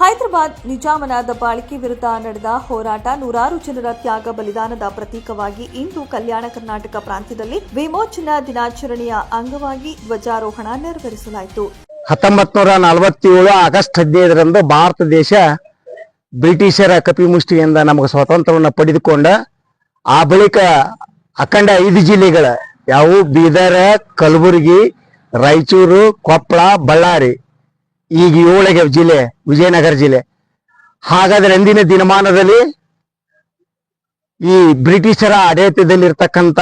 ಹೈದರಾಬಾದ್ ನಿಜಾಮನ ದಬ್ಬಾಳಿಕೆ ವಿರುದ್ಧ ನಡೆದ ಹೋರಾಟ ನೂರಾರು ಜನರ ತ್ಯಾಗ ಬಲಿದಾನದ ಪ್ರತೀಕವಾಗಿ ಇಂದು ಕಲ್ಯಾಣ ಕರ್ನಾಟಕ ಪ್ರಾಂತ್ಯದಲ್ಲಿ ವಿಮೋಚನಾ ದಿನಾಚರಣೆಯ ಅಂಗವಾಗಿ ಧ್ವಜಾರೋಹಣ ನೆರವೇರಿಸಲಾಯಿತು. ಹತ್ತೊಂಬತ್ ನೂರ ನಲವತ್ತೇಳು ಆಗಸ್ಟ್ ಹದಿನೈದರಂದು ಭಾರತ ದೇಶ ಬ್ರಿಟಿಷರ ಕಪಿಮುಷ್ಟಿಯಿಂದ ನಮಗೆ ಸ್ವಾತಂತ್ರ್ಯವನ್ನು ಪಡೆದುಕೊಂಡ ಆ ಬಳಿಕ ಅಖಂಡ ಐದು ಜಿಲ್ಲೆಗಳ ಯಾವುವು ಬೀದರ್, ಕಲಬುರಗಿ, ರಾಯಚೂರು, ಕೊಪ್ಪಳ, ಬಳ್ಳಾರಿ ಈಗ ಏಳಿಗೆ ಜಿಲ್ಲೆ ವಿಜಯನಗರ ಜಿಲ್ಲೆ. ಹಾಗಾದ್ರೆ ಅಂದಿನ ದಿನಮಾನದಲ್ಲಿ ಈ ಬ್ರಿಟಿಷರ ಆಡಳಿತದಲ್ಲಿರ್ತಕ್ಕಂಥ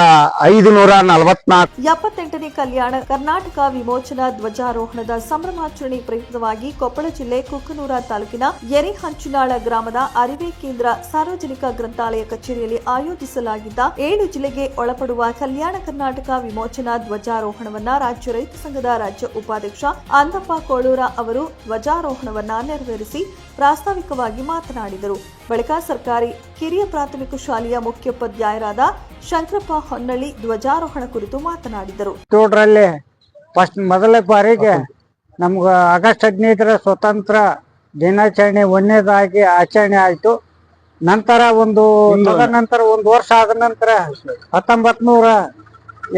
ಐದು ನೂರ ನಲವತ್ನಾಲ್ಕು ಎಪ್ಪತ್ತೆಂಟನೇ ಕಲ್ಯಾಣ ಕರ್ನಾಟಕ ವಿಮೋಚನಾ ಧ್ವಜಾರೋಹಣದ ಸಂಭ್ರಮಾಚರಣೆ ಪ್ರಯುಕ್ತವಾಗಿ ಕೊಪ್ಪಳ ಜಿಲ್ಲೆ ಕುಕ್ಕನೂರ ತಾಲೂಕಿನ ಎರೆಹಂಚುನಾಳ ಗ್ರಾಮದ ಅರಿವೆ ಕೇಂದ್ರ ಸಾರ್ವಜನಿಕ ಗ್ರಂಥಾಲಯ ಕಚೇರಿಯಲ್ಲಿ ಆಯೋಜಿಸಲಾಗಿದ್ದ ಏಳು ಜಿಲ್ಲೆಗೆ ಒಳಪಡುವ ಕಲ್ಯಾಣ ಕರ್ನಾಟಕ ವಿಮೋಚನಾ ಧ್ವಜಾರೋಹಣವನ್ನ ರಾಜ್ಯ ರೈತ ಸಂಘದ ರಾಜ್ಯ ಉಪಾಧ್ಯಕ್ಷ ಅಂದಪ್ಪ ಕೋಳೂರ ಅವರು ಧ್ವಜಾರೋಹಣವನ್ನ ನೆರವೇರಿಸಿ ಪ್ರಾಸ್ತಾವಿಕವಾಗಿ ಮಾತನಾಡಿದರು. ಬಳಿಕ ಸರ್ಕಾರಿ ಕಿರಿಯ ಪ್ರಾಥಮಿಕ ಶಾಲೆಯ ಮುಖ್ಯೋಪಾಧ್ಯಾಯರಾದ ಶಂಕರಪ್ಪ ಹೊನ್ನಳ್ಳಿ ಧ್ವಜಾರೋಹಣ ಕುರಿತು ಮಾತನಾಡಿದರು. ತೋಟರಲ್ಲಿ ಫಸ್ಟ್ ಮೊದಲ ಬಾರಿಗೆ ನಮ್ಗೆ ಆಗಸ್ಟ್ ಹದಿನೈದರ ಸ್ವತಂತ್ರ ದಿನಾಚರಣೆ ಒಂದನೇದಾಗಿ ಆಚರಣೆ ಆಯಿತು. ನಂತರ ಒಂದು ತದನಂತರ ಒಂದು ವರ್ಷ ಆದ ನಂತರ ಹತ್ತೊಂಬತ್ ನೂರ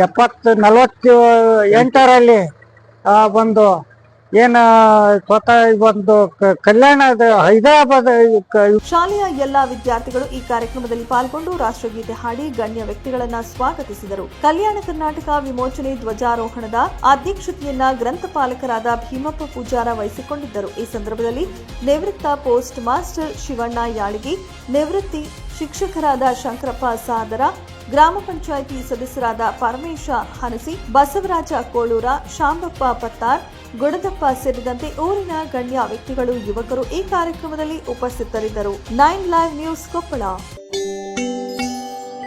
ಎಪ್ಪತ್ತು ನಲವತ್ತು ಎಂಟರಲ್ಲಿ ಒಂದು ಏನ ಸ್ವತಃ ಒಂದು ಕ- ಕಲ್ಯಾಣದ ಹೈದರಾಬಾದ್ ಶಾಲೆಯ ಎಲ್ಲಾ ವಿದ್ಯಾರ್ಥಿಗಳು ಈ ಕಾರ್ಯಕ್ರಮದಲ್ಲಿ ಪಾಲ್ಗೊಂಡು ರಾಷ್ಟ್ರಗೀತೆ ಹಾಡಿ ಗಣ್ಯ ವ್ಯಕ್ತಿಗಳನ್ನ ಸ್ವಾಗತಿಸಿದರು. ಕಲ್ಯಾಣ ಕರ್ನಾಟಕ ವಿಮೋಚನೆ ಧ್ವಜಾರೋಹಣದ ಅಧ್ಯಕ್ಷತೆಯನ್ನ ಗ್ರಂಥಪಾಲಕರಾದ ಭೀಮಪ್ಪ ಪೂಜಾರ ವಹಿಸಿಕೊಂಡಿದ್ದರು. ಈ ಸಂದರ್ಭದಲ್ಲಿ ನಿವೃತ್ತ ಪೋಸ್ಟ್ ಮಾಸ್ಟರ್ ಶಿವಣ್ಣ ಯಾಳಗಿ, ನಿವೃತ್ತಿ ಶಿಕ್ಷಕರಾದ ಶಂಕರಪ್ಪ ಸಾದರ ಗ್ರಾಮ ಪಂಚಾಯಿತಿ ಸದಸ್ಯರಾದ ಪರಮೇಶ ಹನಸಿ, ಬಸವರಾಜ ಕೋಳೂರ, ಶಾಂಬಪ್ಪ ಪತ್ತಾರ್, ಗುಡದಪ್ಪ ಸೇರಿದಂತೆ ಊರಿನ ಗಣ್ಯ ವ್ಯಕ್ತಿಗಳು, ಯುವಕರು ಈ ಕಾರ್ಯಕ್ರಮದಲ್ಲಿ ಉಪಸ್ಥಿತರಿದ್ದರು. Nine live news Koppal.